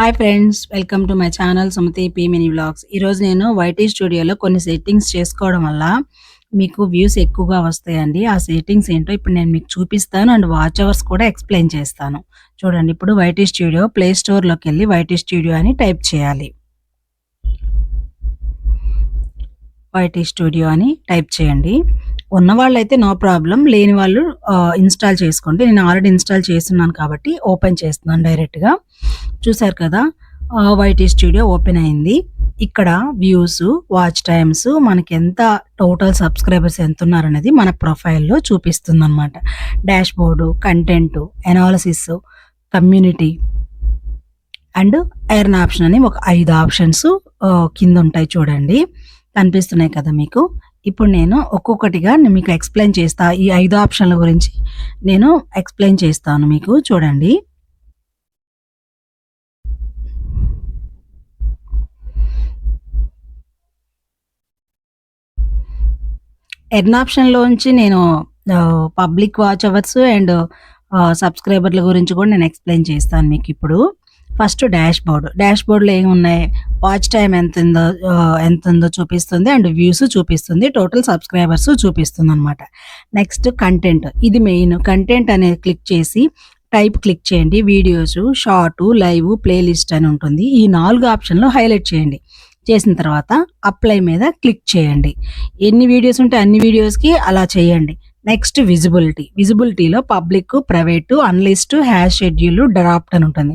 Hi friends welcome to my channel Sumathi P mini vlogs ఈరోజు నేను YT స్టూడియోలో కొన్ని సెట్టింగ్స్ చేసుకోవడం వల్ల మీకు వ్యూస్ ఎక్కువగా వస్తాయండి. ఆ సెట్టింగ్స్ ఏంటో ఇప్పుడు నేను మీకు చూపిస్తాను అండ్ వాచ్ అవర్స్ కూడా ఎక్స్ప్లెయిన్ చేస్తాను. చూడండి ఇప్పుడు వైటీ స్టూడియో ప్లే స్టోర్లోకి వెళ్ళి వైటీ స్టూడియో అని టైప్ చేయాలి. వైటీ స్టూడియో అని టైప్ చేయండి. ఉన్నవాళ్ళైతే నో ప్రాబ్లం. లేని వాళ్ళు ఇన్స్టాల్ చేసుకోండి. నేను ఆల్రెడీ ఇన్స్టాల్ చేస్తున్నాను కాబట్టి ఓపెన్ చేస్తున్నాను డైరెక్ట్గా. చూసారు కదా వైటీ స్టూడియో ఓపెన్ అయింది. ఇక్కడ వ్యూస్ వాచ్ టైమ్స్ మనకి ఎంత టోటల్ సబ్స్క్రైబర్స్ ఎంత ఉన్నారనేది మన ప్రొఫైల్లో చూపిస్తుంది అనమాట dashboard content analysis community and earn option అని ఒక ఐదు ఆప్షన్స్ కింద ఉంటాయి చూడండి. కనిపిస్తున్నాయి కదా మీకు. ఇప్పుడు నేను ఒక్కొక్కటిగా మీకు ఎక్స్ప్లెయిన్ చేస్తా ఈ ఐదు ఆప్షన్ల గురించి. నేను ఎక్స్ప్లెయిన్ చేస్తాను మీకు చూడండి. ఎన్ ఆప్షన్లోంచి నేను పబ్లిక్ వాచ్ అవర్స్ అండ్ సబ్స్క్రైబర్ల గురించి కూడా నేను ఎక్స్ప్లెయిన్ చేస్తాను మీకు ఇప్పుడు. ఫస్ట్ డాష్ బోర్డు డాష్ బోర్డ్లో ఏమున్నాయి? వాచ్ టైం ఎంత ఉందో ఎంత ఉందో చూపిస్తుంది అండ్ వ్యూస్ చూపిస్తుంది. టోటల్ సబ్స్క్రైబర్స్ చూపిస్తుంది అనమాట నెక్స్ట్ కంటెంట్. ఇది మెయిన్. కంటెంట్ అనేది క్లిక్ చేసి టైప్ క్లిక్ చేయండి. వీడియోస్ షార్ట్ లైవ్ ప్లేలిస్ట్ అని ఉంటుంది. ఈ నాలుగు ఆప్షన్లు హైలైట్ చేయండి. చేసిన తర్వాత అప్లై మీద క్లిక్ చేయండి. ఎన్ని వీడియోస్ ఉంటే అన్ని వీడియోస్కి అలా చేయండి. Next visibility విజిబిలిటీలో public private unlist hash schedule draft అని ఉంటుంది.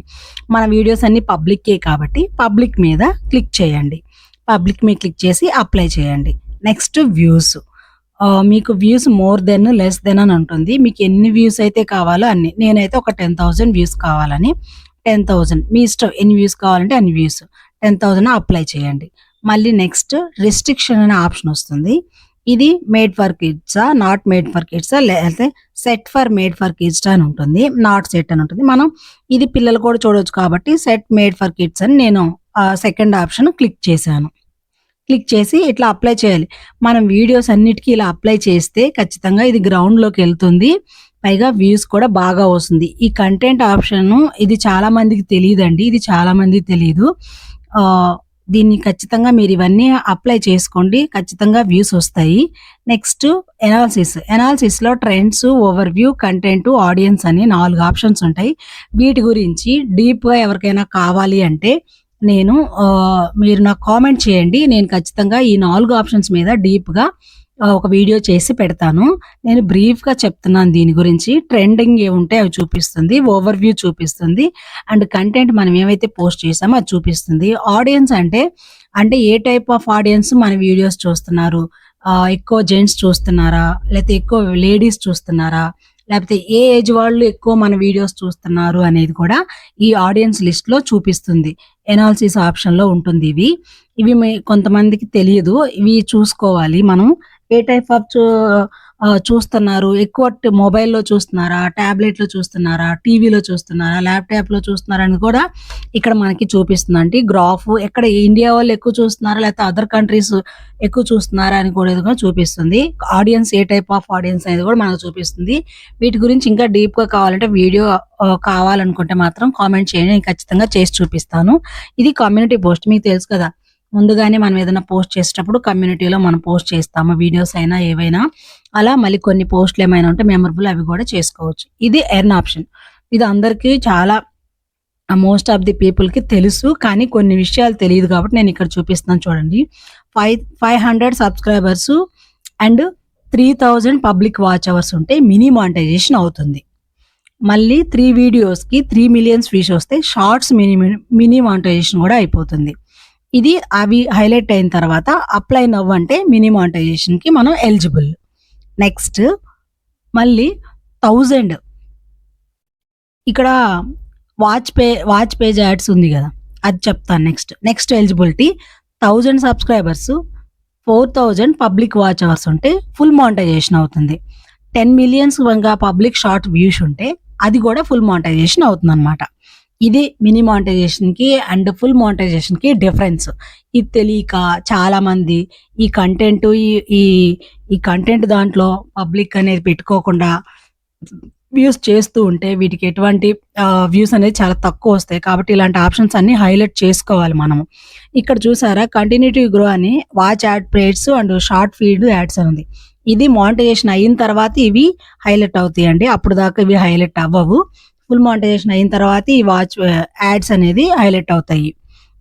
మన వీడియోస్ అన్ని పబ్లిక్కే కాబట్టి పబ్లిక్ మీద క్లిక్ చేయండి. పబ్లిక్ మీద క్లిక్ చేసి అప్లై చేయండి. నెక్స్ట్ వ్యూస్ మీకు views more than less than అని ఉంటుంది. మీకు ఎన్ని వ్యూస్ అయితే కావాలో అన్ని. నేనైతే ఒక టెన్ థౌజండ్ వ్యూస్ కావాలని. టెన్ థౌజండ్ మీ ఇష్టం ఎన్ని వ్యూస్ కావాలంటే అన్ని వ్యూస్ టెన్ థౌజండ్ అప్లై చేయండి. మళ్ళీ నెక్స్ట్ రెస్ట్రిక్షన్ అనే ఆప్షన్ వస్తుంది. ఇది మేడ్ ఫర్ కిడ్సా నాట్ మేడ్ ఫర్ కిడ్సా లేకపోతే set for made for kids అని ఉంటుంది నాట్ సెట్ అని ఉంటుంది. మనం ఇది పిల్లలు కూడా చూడవచ్చు కాబట్టి సెట్ మేడ్ ఫర్ కిడ్స్ అని నేను సెకండ్ ఆప్షన్ క్లిక్ చేశాను. క్లిక్ చేసి ఇట్లా అప్లై చేయాలి. మనం వీడియోస్ అన్నిటికీ ఇలా అప్లై చేస్తే ఖచ్చితంగా ఇది గ్రౌండ్లోకి వెళ్తుంది పైగా వ్యూస్ కూడా బాగా వస్తుంది. ఈ కంటెంట్ ఆప్షన్ ఇది చాలా మందికి తెలియదండి ఇది చాలా మందికి తెలియదు దీన్ని ఖచ్చితంగా మీరు ఇవన్నీ అప్లై చేసుకోండి. ఖచ్చితంగా వ్యూస్ వస్తాయి. నెక్స్ట్ ఎనాలిసిస్ ఎనాలిసిస్లో trends overview content audience అని నాలుగు ఆప్షన్స్ ఉంటాయి. వీటి గురించి డీప్గా ఎవరికైనా కావాలి అంటే నేను మీరు నాకు కామెంట్ చేయండి. నేను ఖచ్చితంగా ఈ నాలుగు ఆప్షన్స్ మీద డీప్గా ఒక వీడియో చేసి పెడతాను. నేను బ్రీఫ్గా చెప్తున్నాను దీని గురించి. ట్రెండింగ్ ఏముంటే అవి చూపిస్తుంది. ఓవర్ వ్యూ చూపిస్తుంది. అండ్ కంటెంట్ మనం ఏమైతే పోస్ట్ చేసామో అది చూపిస్తుంది. ఆడియన్స్ అంటే అంటే ఏ టైప్ ఆఫ్ ఆడియన్స్ మన వీడియోస్ చూస్తున్నారు? ఎక్కువ జెంట్స్ చూస్తున్నారా? లేకపోతే ఎక్కువ లేడీస్ చూస్తున్నారా? లేకపోతే ఏ ఏజ్ వాళ్ళు ఎక్కువ మన వీడియోస్ చూస్తున్నారు అనేది కూడా ఈ ఆడియన్స్ లిస్ట్లో చూపిస్తుంది. ఎనాలిసిస్ ఆప్షన్లో ఉంటుంది ఇవి. ఇవి కొంతమందికి తెలియదు. ఇవి చూసుకోవాలి మనం. ఏ టైప్ ఆఫ్ చూస్తున్నారు? ఎక్కువ మొబైల్లో చూస్తున్నారా? ట్యాబ్లెట్లో చూస్తున్నారా? టీవీలో చూస్తున్నారా? ల్యాప్టాప్లో చూస్తున్నారా అని కూడా ఇక్కడ మనకి చూపిస్తుంది. అంటే గ్రాఫ్ ఎక్కడ ఇండియా వాళ్ళు ఎక్కువ చూస్తున్నారా? లేకపోతే అదర్ కంట్రీస్ ఎక్కువ చూస్తున్నారా అని కూడా చూపిస్తుంది. ఆడియన్స్ ఏ టైప్ ఆఫ్ ఆడియన్స్ అనేది కూడా మనకు చూపిస్తుంది. వీటి గురించి ఇంకా డీప్గా కావాలంటే వీడియో కావాలనుకుంటే మాత్రం కామెంట్ చేయండి. నేను ఖచ్చితంగా చేసి చూపిస్తాను. ఇది కమ్యూనిటీ పోస్ట్. మీకు తెలుసు కదా ముందుగానే మనం ఏదైనా పోస్ట్ చేసేటప్పుడు కమ్యూనిటీలో మనం పోస్ట్ చేస్తాము వీడియోస్ అయినా ఏవైనా. అలా మళ్ళీ కొన్ని పోస్ట్లు ఏమైనా ఉంటే మెమరబుల్ అవి కూడా చేసుకోవచ్చు. ఇది ఎర్న్ ఆప్షన్. ఇది అందరికీ చాలా మోస్ట్ ఆఫ్ ది పీపుల్కి తెలుసు కానీ కొన్ని విషయాలు తెలియదు కాబట్టి నేను ఇక్కడ చూపిస్తాను చూడండి. Five five hundred subscribers and three thousand public watch hours ఉంటే మినీ మానిటైజేషన్ అవుతుంది. మళ్ళీ త్రీ వీడియోస్కి త్రీ మిలియన్స్ వ్యూస్ వస్తే షార్ట్స్ మినీ మినీ మానిటైజేషన్ కూడా అయిపోతుంది. ఇది అవి హైలైట్ అయిన తర్వాత అప్లై నవ్ అంటే మినిమాటైజేషన్కి మనం ఎలిజిబుల్. నెక్స్ట్ మళ్ళీ థౌజండ్. ఇక్కడ watch pay watch page ads ఉంది కదా అది చెప్తాను next. Next eligibility thousand subscribers four thousand public watch hours ఉంటే ఫుల్ మానిటైజేషన్ అవుతుంది. Ten millions public short views ఉంటే అది కూడా ఫుల్ మానిటైజేషన్ అవుతుంది అనమాట ఇది మినీ మానిటైజేషన్కి అండ్ ఫుల్ మానిటైజేషన్కి డిఫరెన్స్ ఇది తెలియక చాలామంది ఈ కంటెంట్ ఈ ఈ కంటెంట్ దాంట్లో పబ్లిక్ అనేది పెట్టుకోకుండా వ్యూస్ చేస్తూ ఉంటే వీటికి ఎటువంటి వ్యూస్ అనేది చాలా తక్కువ వస్తాయి కాబట్టి ఇలాంటి ఆప్షన్స్ అన్నీ హైలైట్ చేసుకోవాలి మనము. ఇక్కడ చూసారా కంటిన్యూటీ గ్రో అని watch ad plates and short feed ads అని ఉంది. ఇది మానిటైజేషన్ అయిన తర్వాత ఇవి హైలైట్ అవుతాయండి. అప్పుడు దాకా ఇవి హైలైట్ అవ్వవు. ఫుల్ మానిటైజేషన్ అయిన తర్వాత ఈ వాచ్ యాడ్స్ అనేది హైలైట్ అవుతాయి.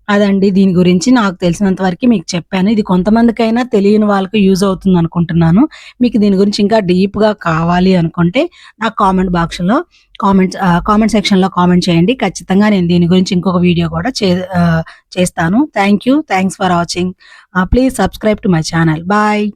అదండి దీని గురించి నాకు తెలిసినంత వరకు మీకు చెప్పాను. ఇది కొంతమందికైనా తెలియని వాళ్ళకి యూజ్ అవుతుంది అనుకుంటున్నాను మీకు దీని గురించి ఇంకా డీప్‌గా కావాలి అనుకుంటే నాకు కామెంట్ బాక్స్‌లో కామెంట్స్ కామెంట్ సెక్షన్‌లో కామెంట్ చేయండి. ఖచ్చితంగా నేను దీని గురించి ఇంకొక వీడియో కూడా చే చేస్తాను. Thank you. Thanks for watching. Please subscribe to my channel. Bye.